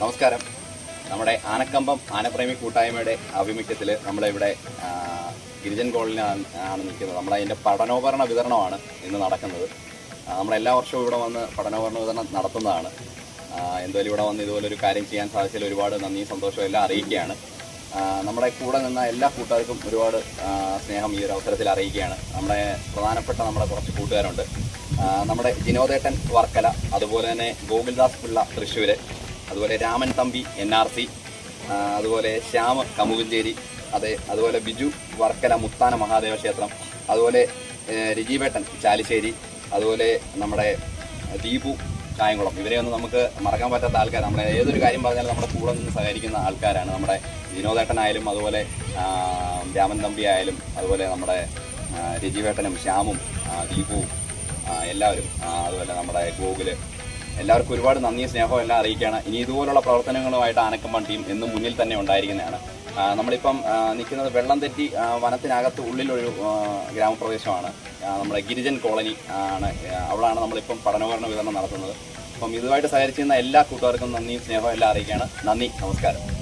നമസ്കാരം. നമ്മുടെ ആനക്കമ്പം ആനപ്രേമി കൂട്ടായ്മയുടെ ആഭിമുഖ്യത്തിൽ നമ്മളിവിടെ ഗിരിജൻ കോളിനാണ് ആണ് നിൽക്കുന്നത്. നമ്മുടെ അതിന്റെ പഠനോപകരണ വിതരണമാണ് ഇന്ന് നടക്കുന്നത്. നമ്മളെല്ലാ വർഷവും ഇവിടെ വന്ന് പഠനോപകരണ വിതരണം നടത്തുന്നതാണ്. എന്തായാലും ഇവിടെ വന്ന് ഇതുപോലൊരു കാര്യം ചെയ്യാൻ സാധിച്ചതിൽ ഒരുപാട് നന്ദി സന്തോഷവും എല്ലാം അറിയിക്കുകയാണ്. നമ്മുടെ കൂടെ നിന്ന എല്ലാ കൂട്ടുകാർക്കും ഒരുപാട് സ്നേഹം ഈ ഒരു അവസരത്തിൽ അറിയിക്കുകയാണ്. നമ്മുടെ പ്രധാനപ്പെട്ട നമ്മുടെ കുറച്ച് കൂട്ടുകാരുണ്ട്. നമ്മുടെ ജിനോദേട്ടൻ വർക്കല അതുപോലെ തന്നെ ഗോകുൽദാസ് പിള്ള തൃശ്ശൂര്. അതുപോലെ Raman Thampi N R C അതുപോലെ ശ്യാം കമുകുഞ്ചേരി അതെ അതുപോലെ ബിജു വർക്കല മുത്താന മഹാദേവ ക്ഷേത്രം അതുപോലെ രജീവേട്ടൻ ചാലിശ്ശേരി അതുപോലെ നമ്മുടെ ദീപു കായംകുളം ഇവരെയൊന്നും നമുക്ക് മറക്കാൻ പറ്റാത്ത ആൾക്കാർ നമ്മുടെ ഏതൊരു കാര്യം പറഞ്ഞാലും നമ്മുടെ കൂടെ നിന്ന് സഹകരിക്കുന്ന ആൾക്കാരാണ് നമ്മുടെ വിനോദേട്ടനായാലും അതുപോലെ രാമൻ തമ്പി ആയാലും അതുപോലെ നമ്മുടെ രജീവേട്ടനും ശ്യാമും ദീപുവും എല്ലാവരും അതുപോലെ നമ്മുടെ ഗോകുൽ എല്ലാവർക്കും ഒരുപാട് നന്ദി സ്നേഹവും എല്ലാം അറിയിക്കുകയാണ്. ഇനി ഇതുപോലുള്ള പ്രവർത്തനങ്ങളുമായിട്ട് ആനക്കമ്പം ടീം എന്നും മുന്നിൽ തന്നെ ഉണ്ടായിരിക്കുന്നതാണ്. നമ്മളിപ്പം നിൽക്കുന്നത് വെള്ളം തെറ്റി വനത്തിനകത്ത് ഉള്ളിലൊരു ഗ്രാമപ്രദേശമാണ്. നമ്മുടെ ഗിരിജൻ കോളനി ആണ്. അവിടെയാണ് നമ്മളിപ്പം പഠനോപകരണ വിതരണം നടത്തുന്നത്. അപ്പം ഇതുമായിട്ട് സഹകരിച്ചിരുന്ന എല്ലാ കൂട്ടുകാർക്കും നന്ദിയും സ്നേഹവും എല്ലാം അറിയിക്കുകയാണ്. നന്ദി നമസ്കാരം.